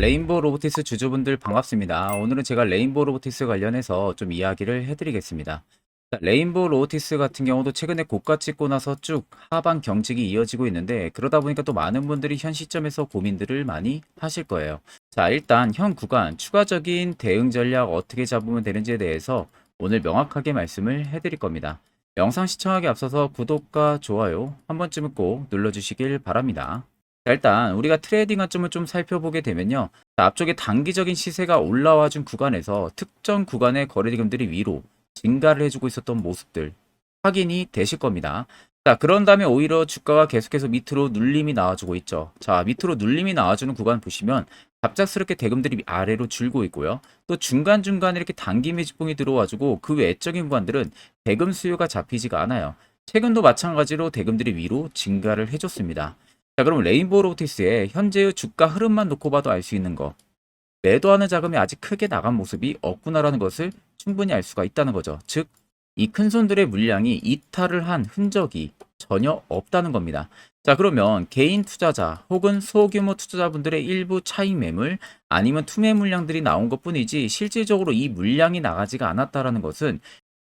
레인보우 로보티스 주주분들 반갑습니다. 오늘은 제가 레인보우 로보티스 관련해서 좀 이야기를 해드리겠습니다. 자, 레인보우 로보티스 같은 경우도 최근에 고가 찍고 나서 쭉 하방 경직이 이어지고 있는데 그러다 보니까 또 많은 분들이 현 시점에서 고민들을 많이 하실 거예요. 자, 일단 현 구간 추가적인 대응 전략 어떻게 잡으면 되는지에 대해서 오늘 명확하게 말씀을 해드릴 겁니다. 영상 시청하기 앞서서 구독과 좋아요 한 번쯤은 꼭 눌러주시길 바랍니다. 자, 일단 우리가 트레이딩 관점을 좀 살펴보게 되면요. 자, 앞쪽에 단기적인 시세가 올라와 준 구간에서 특정 구간의 거래금들이 위로 증가를 해주고 있었던 모습들 확인이 되실 겁니다. 자, 그런 다음에 오히려 주가가 계속해서 밑으로 눌림이 나와주고 있죠. 자, 밑으로 눌림이 나와주는 구간 보시면 갑작스럽게 대금들이 아래로 줄고 있고요. 또 중간중간에 이렇게 단기 매집봉이 들어와주고 그 외적인 구간들은 대금 수요가 잡히지가 않아요. 최근도 마찬가지로 대금들이 위로 증가를 해줬습니다. 자, 그럼 레인보우 로보티스의 현재의 주가 흐름만 놓고 봐도 알 수 있는 거. 매도하는 자금이 아직 크게 나간 모습이 없구나라는 것을 충분히 알 수가 있다는 거죠. 즉, 이 큰 손들의 물량이 이탈을 한 흔적이 전혀 없다는 겁니다. 자, 그러면 개인 투자자 혹은 소규모 투자자분들의 일부 차익 매물 아니면 투매 물량들이 나온 것 뿐이지 실질적으로 이 물량이 나가지가 않았다라는 것은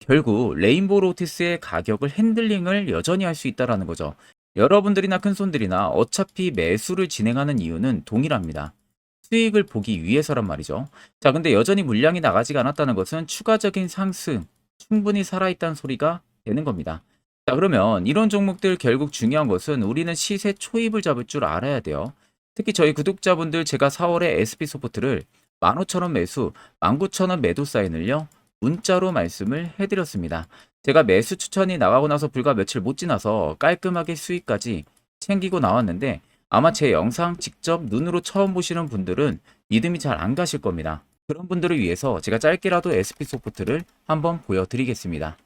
결국 레인보우 로티스의 가격을 핸들링을 여전히 할 수 있다라는 거죠. 여러분들이나 큰 손들이나 어차피 매수를 진행하는 이유는 동일합니다. 수익을 보기 위해서란 말이죠. 자, 근데 여전히 물량이 나가지가 않았다는 것은 추가적인 상승, 충분히 살아있다는 소리가 되는 겁니다. 자, 그러면 이런 종목들 결국 중요한 것은 우리는 시세 초입을 잡을 줄 알아야 돼요. 특히 저희 구독자분들 제가 4월에 SP소프트를 15,000원 매수, 19,000원 매도 사인을요, 문자로 말씀을 해드렸습니다. 제가 매수 추천이 나가고 나서 불과 며칠 못 지나서 깔끔하게 수익까지 챙기고 나왔는데 아마 제 영상 직접 눈으로 처음 보시는 분들은 믿음이 잘 안 가실 겁니다. 그런 분들을 위해서 제가 짧게라도 SP소프트를 한번 보여드리겠습니다.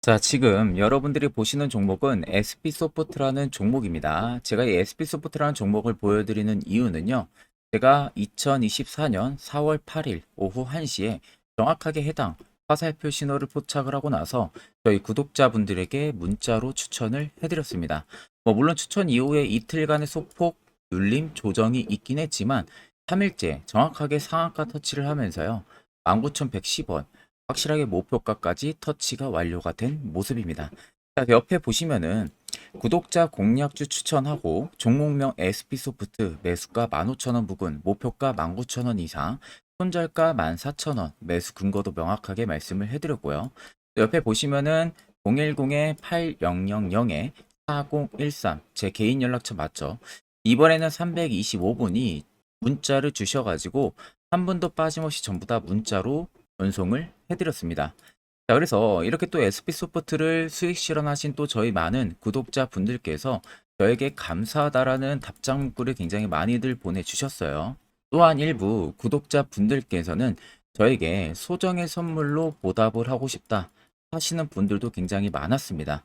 자, 지금 여러분들이 보시는 종목은 SP소프트라는 종목입니다. 제가 이 SP소프트라는 종목을 보여드리는 이유는요. 제가 2024년 4월 8일 오후 1시에 정확하게 해당 화살표 신호를 포착을 하고 나서 저희 구독자분들에게 문자로 추천을 해드렸습니다. 뭐 물론 추천 이후에 이틀간의 소폭 눌림 조정이 있긴 했지만 3일째 정확하게 상한가 터치를 하면서요. 19,110원 확실하게 목표가까지 터치가 완료가 된 모습입니다. 자, 옆에 보시면은 구독자 공략주 추천하고 종목명 SP소프트 매수가 15,000원 부근 목표가 19,000원 이상 손절가 14,000원 매수 근거도 명확하게 말씀을 해드렸고요. 옆에 보시면은 010-8000에 4013 제 개인 연락처 맞죠? 이번에는 325분이 문자를 주셔가지고 한 분도 빠짐없이 전부 다 문자로 전송을 해드렸습니다. 자, 그래서 이렇게 또 SP소프트를 수익 실현하신 또 저희 많은 구독자 분들께서 저에게 감사하다라는 답장 문구를 굉장히 많이들 보내주셨어요. 또한 일부 구독자 분들께서는 저에게 소정의 선물로 보답을 하고 싶다 하시는 분들도 굉장히 많았습니다.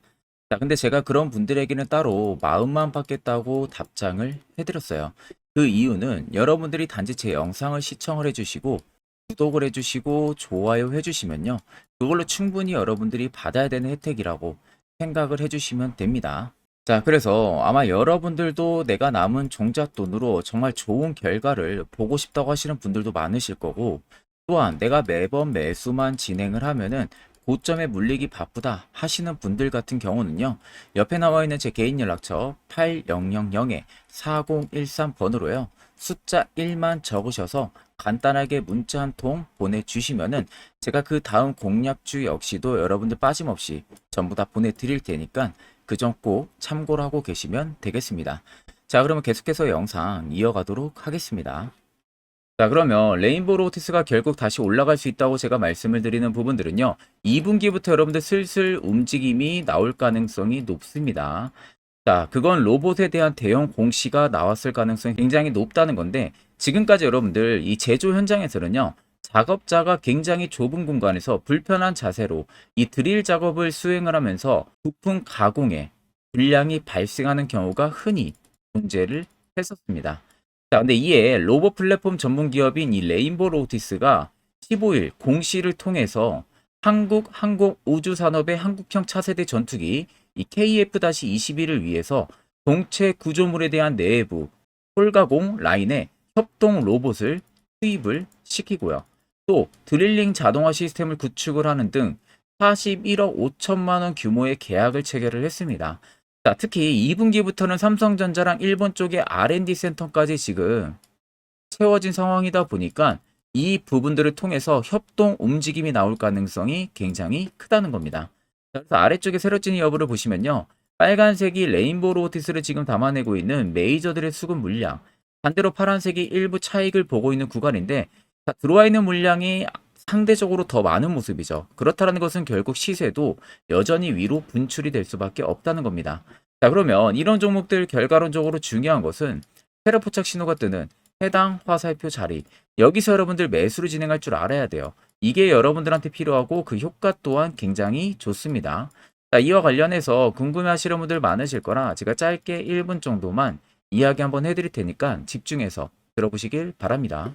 자, 근데 제가 그런 분들에게는 따로 마음만 받겠다고 답장을 해드렸어요. 그 이유는 여러분들이 단지 제 영상을 시청을 해주시고 구독을 해주시고 좋아요 해주시면요. 그걸로 충분히 여러분들이 받아야 되는 혜택이라고 생각을 해주시면 됩니다. 자, 그래서 아마 여러분들도 내가 남은 종잣돈으로 정말 좋은 결과를 보고 싶다고 하시는 분들도 많으실 거고, 또한 내가 매번 매수만 진행을 하면은 고점에 물리기 바쁘다 하시는 분들 같은 경우는요, 옆에 나와 있는 제 개인 연락처 8000에 4013번으로요, 숫자 1만 적으셔서 간단하게 문자 한 통 보내주시면은 제가 그 다음 공략주 역시도 여러분들 빠짐없이 전부 다 보내드릴 테니까 그점 꼭 참고를 하고 계시면 되겠습니다. 자, 그러면 계속해서 영상 이어가도록 하겠습니다. 자, 그러면 레인보우 로티스가 결국 다시 올라갈 수 있다고 제가 말씀을 드리는 부분들은요. 2분기부터 여러분들 슬슬 움직임이 나올 가능성이 높습니다. 자, 그건 로봇에 대한 대형 공시가 나왔을 가능성이 굉장히 높다는 건데 지금까지 여러분들 이 제조 현장에서는요. 작업자가 굉장히 좁은 공간에서 불편한 자세로 이 드릴 작업을 수행을 하면서 부품 가공에 불량이 발생하는 경우가 흔히 존재를 했었습니다. 자, 근데 이에 로봇 플랫폼 전문 기업인 이 레인보 로티스가 15일 공시를 통해서 한국 항공 우주 산업의 한국형 차세대 전투기 이 KF-21을 위해서 동체 구조물에 대한 내부 홀가공 라인에 협동 로봇을 투입을 시키고요. 또 드릴링 자동화 시스템을 구축을 하는 등 41억 5천만 원 규모의 계약을 체결을 했습니다. 자, 특히 2분기부터는 삼성전자랑 일본 쪽의 R&D 센터까지 지금 채워진 상황이다 보니까 이 부분들을 통해서 협동 움직임이 나올 가능성이 굉장히 크다는 겁니다. 자, 그래서 아래쪽에 세로찐 여부를 보시면요. 빨간색이 레인보우 로보티스를 지금 담아내고 있는 메이저들의 수급 물량, 반대로 파란색이 일부 차익을 보고 있는 구간인데 자, 들어와 있는 물량이 상대적으로 더 많은 모습이죠. 그렇다는 것은 결국 시세도 여전히 위로 분출이 될 수밖에 없다는 겁니다. 자, 그러면 이런 종목들 결과론적으로 중요한 것은 세로포착 신호가 뜨는 해당 화살표 자리. 여기서 여러분들 매수를 진행할 줄 알아야 돼요. 이게 여러분들한테 필요하고 그 효과 또한 굉장히 좋습니다. 자, 이와 관련해서 궁금해 하시는 분들 많으실 거라 제가 짧게 1분 정도만 이야기 한번 해드릴 테니까 집중해서 들어보시길 바랍니다.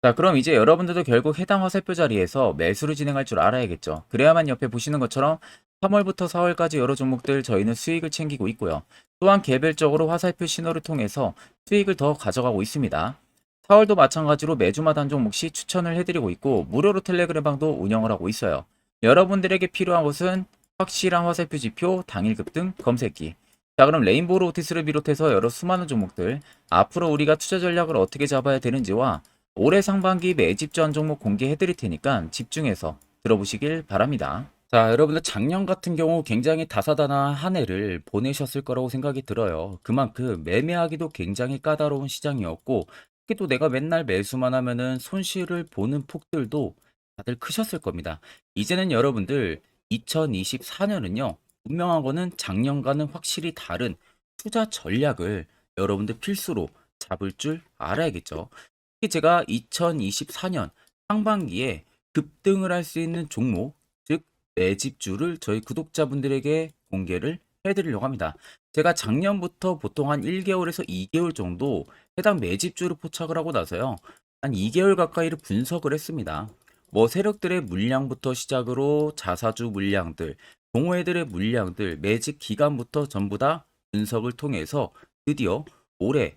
자, 그럼 이제 여러분들도 결국 해당 화살표 자리에서 매수를 진행할 줄 알아야겠죠. 그래야만 옆에 보시는 것처럼 3월부터 4월까지 여러 종목들 저희는 수익을 챙기고 있고요. 또한 개별적으로 화살표 신호를 통해서 수익을 더 가져가고 있습니다. 4월도 마찬가지로 매주마다 한 종목씩 추천을 해드리고 있고 무료로 텔레그램 방도 운영을 하고 있어요. 여러분들에게 필요한 것은 확실한 화살표 지표, 당일 급 등, 검색기. 자 그럼 레인보우 로티스를 비롯해서 여러 수많은 종목들 앞으로 우리가 투자 전략을 어떻게 잡아야 되는지와 올해 상반기 매집 전 종목 공개해 드릴 테니까 집중해서 들어보시길 바랍니다. 자, 여러분들 작년 같은 경우 굉장히 다사다난한 한 해를 보내셨을 거라고 생각이 들어요. 그만큼 매매하기도 굉장히 까다로운 시장이었고, 특히 또 내가 맨날 매수만 하면은 손실을 보는 폭들도 다들 크셨을 겁니다. 이제는 여러분들 2024년은요, 분명한 거는 작년과는 확실히 다른 투자 전략을 여러분들 필수로 잡을 줄 알아야겠죠. 특히 제가 2024년 상반기에 급등을 할 수 있는 종목, 즉 매집주를 저희 구독자분들에게 공개를 해드리려고 합니다. 제가 작년부터 보통 한 1개월에서 2개월 정도 해당 매집주를 포착을 하고 나서요. 한 2개월 가까이를 분석을 했습니다. 뭐 세력들의 물량부터 시작으로 자사주 물량들, 동호회들의 물량들, 매집 기간부터 전부 다 분석을 통해서 드디어 올해